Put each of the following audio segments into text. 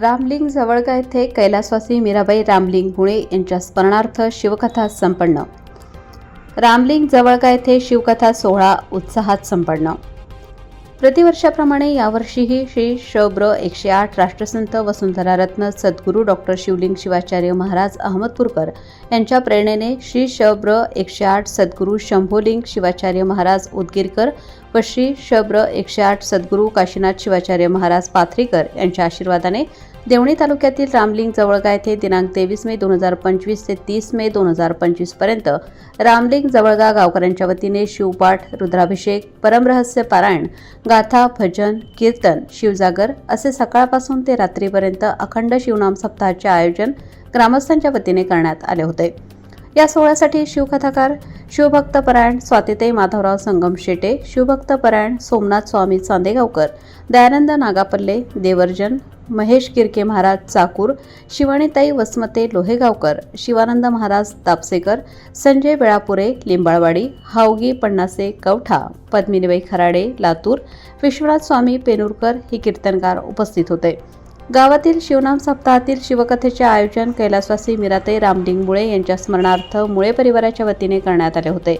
रामलिंग जवळगा येथे कैलासवासी मीराबाई रामलिंग मुळे यांच्या स्मरणार्थ शिवकथा संपन्न. रामलिंग जवळगा येथे शिवकथा सोहळा उत्साहात संपन्न. प्रतिवर्षाप्रमाणे यावर्षीही श्री शब्र एकशे आठ राष्ट्रसंत वसुंधरा रत्न सद्गुरू डॉक्टर शिवलिंग शिवाचार्य महाराज अहमदपूरकर यांच्या प्रेरणेने श्री शब्र एकशे आठ सद्गुरू शंभोलिंग शिवाचार्य महाराज उदगीरकर व श्री शब्र एकशे आठ सद्गुरू काशीनाथ शिवाचार्य महाराज पाथरीकर यांच्या आशीर्वादाने देवणी तालुक्यातील रामलिंग जवळगा येथे दिनांक तेवीस मे दोन हजार पंचवीस ते तीस मे दोन हजार पंचवीसपर्यंत रामलिंग जवळगा गावकऱ्यांच्या वतीने शिवपाठ रुद्राभिषेक परमरहस्य पारायण गाथा भजन कीर्तन शिवजागर असे सकाळपासून ते रात्रीपर्यंत अखंड शिवनाम सप्ताहाचे आयोजन ग्रामस्थांच्या वतीने करण्यात आले होते. या सोहळ्यासाठी शिवकथाकार शिवभक्तपरायण स्वातिताई माधवराव संगम शेटे शिवभक्तपरायण सोमनाथ स्वामी चांदेगावकर दयानंद नागापल्ले देवर्जन महेश किरके महाराज चाकूर शिवाणीताई वसमते लोहेगावकर शिवानंद महाराज तापसेकर संजय बेळापुरे लिंबाळवाडी हावगी पन्नासे कवठा पद्मिनीबाई खराडे लातूर विश्वनाथ स्वामी पेनूरकर हे कीर्तनकार उपस्थित होते. गावातील शिवनाम सप्ताहातील शिवकथेचे आयोजन कैलासवासी मिराते रामलिंग मुळे यांच्या स्मरणार्थ मुळे परिवाराच्या वतीने करण्यात आले होते.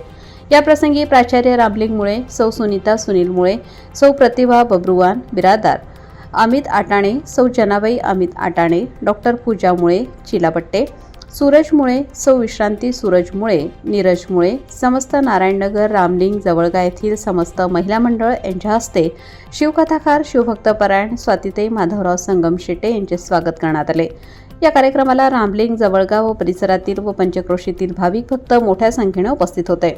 या प्रसंगी प्राचार्य रामलिंगमुळे सौ सुनीता सुनील मुळे सौ प्रतिभा बब्रुवान बिरादार अमित आटाणे सौ जनाबाई अमित आटाणे डॉक्टर पूजा मुळे चिलापट्टे सूरज मुळे सौ विश्रांती सूरज मुळे नीरज मुळे समस्त नारायणनगर रामलिंग जवळगा येथील समस्त महिला मंडळ यांच्या हस्ते शिवकथाकार शिवभक्तपरायण स्वातिताई माधवराव संगम शेटे यांचे स्वागत करण्यात आले. या कार्यक्रमाला रामलिंग जवळगाव व परिसरातील व पंचक्रोशीतील भाविक भक्त मोठ्या संख्येने उपस्थित होते.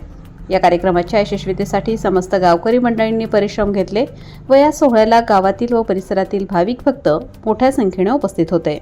या कार्यक्रमाच्या यशस्वीतेसाठी समस्त गावकरी मंडळींनी परिश्रम घेतले व या सोहळ्याला गावातील व परिसरातील भाविक भक्त मोठ्या संख्येने उपस्थित होते.